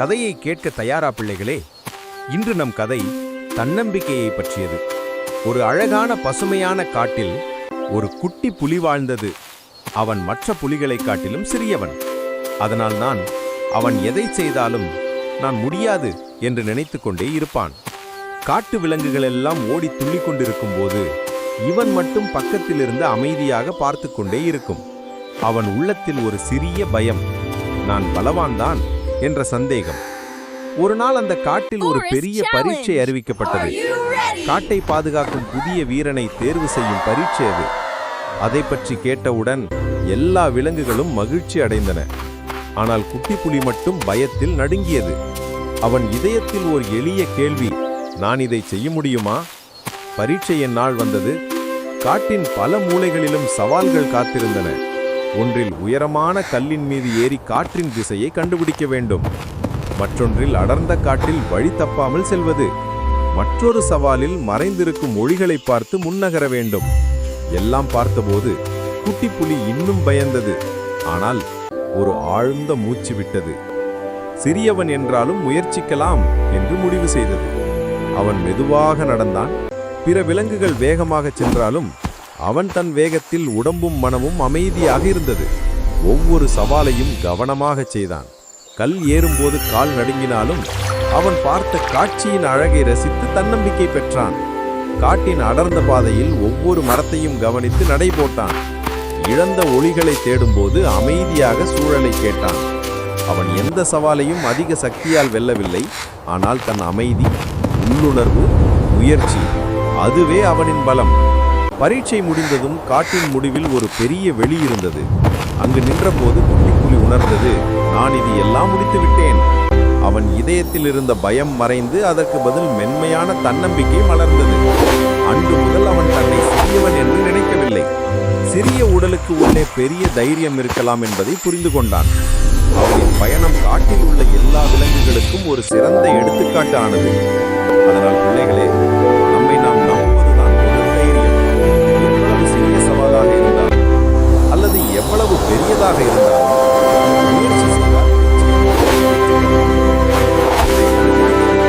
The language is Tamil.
கதையை கேட்க தயாரா பிள்ளைகளே. இன்று நம் கதை தன்னம்பிக்கையை பற்றியது. ஒரு அழகான பசுமையான காட்டில் ஒரு குட்டி புலி வாழ்ந்தது. அவன் மற்ற புலிகளைக் காட்டிலும் சிறியவன். அதனால் நான் அவன் எதை செய்தாலும் நான் முடியாது என்று நினைத்து கொண்டே இருப்பான். காட்டு விலங்குகள் எல்லாம் ஓடி துள்ளிக் கொண்டிருக்கும் போது இவன் மட்டும் பக்கத்திலிருந்து அமைதியாக பார்த்து கொண்டே இருக்கும். அவன் உள்ளத்தில் ஒரு சிறிய பயம். நான் பலவான்தான். என்ற சந்தேகம். ஒரு நாள் அந்த காட்டில் ஒரு பெரிய பரீட்சை அறிவிக்கப்பட்டது. காட்டை பாதுகாக்கும் புதிய வீரனை தேர்வு செய்யும் பரீட்சை அது. அதை பற்றி கேட்டவுடன் எல்லா விலங்குகளும் மகிழ்ச்சி அடைந்தன. ஆனால் குட்டி புலி மட்டும் பயத்தில் நடுங்கியது. அவன் இதயத்தில் ஒரு எளிய கேள்வி நான் இதை செய்ய முடியுமா? பரீட்சையின் நாள் வந்தது. காட்டின் பல மூலைகளிலும் சவால்கள் காத்திருந்தன. ஒன்றில் உயரமான கல்லின் மீது ஏறி காற்றின் திசையை கண்டுபிடிக்க வேண்டும். மற்றொன்றில் அடர்ந்த காட்டில் வழி தப்பாமல் செல்வது. மற்றொரு சவாலில் மறைந்திருக்கும் ஒளிகளை பார்த்து முன்னகர வேண்டும். எல்லாம் பார்த்தபோது குட்டி புலி இன்னும் பயந்தது. ஆனால் ஒரு ஆழ்ந்த மூச்சு விட்டது. சிறியவன் என்றாலும் முயற்சிக்கலாம் என்று முடிவு செய்தது. அவன் மெதுவாக நடந்தான். பிற விலங்குகள் வேகமாக சென்றாலும் அவன் தன் வேகத்தில் உடம்பும் மனமும் அமைதியாக இருந்தது. ஒவ்வொரு சவாலையும் கவனமாகச் செய்தான். கல் ஏறும்போது கால் நடுங்கினாலும் அவன் பார்த்த காட்சியின் அழகை ரசித்து தன்னம்பிக்கை பெற்றான். காட்டின் அடர்ந்த பாதையில் ஒவ்வொரு மரத்தையும் கவனித்து நடை போட்டான். இழந்த ஒளிகளை தேடும்போது அமைதியாக சூழலை கேட்டான். அவன் எந்த சவாலையும் அதிக சக்தியால் வெல்லவில்லை. ஆனால் தன் அமைதி உள்ளுணர்வு முயற்சி அதுவே அவனின் பலம். பரீட்சை முடிந்ததும் காட்டின் முடிவில் ஒரு பெரிய வெளி இருந்தது. அங்கு நின்றபோது குட்டிப்புலி உணர்ந்தது நான் இது எல்லாம் முடித்து விட்டேன். அவன் இதயத்தில் இருந்த பயம் மறைந்து அதற்கு பதில் மென்மையான தன்னம்பிக்கை மலர்ந்தது. அன்று முதல் அவன் தன்னை சிறியவன் என்று நினைக்கவில்லை. சிறிய உடலுக்கு உள்ளே பெரிய தைரியம் இருக்கலாம் என்பதை புரிந்து கொண்டான். அவனின் பயணம் காட்டில் உள்ள எல்லா விலங்குகளுக்கும் ஒரு சிறந்த எடுத்துக்காட்டு ஆனது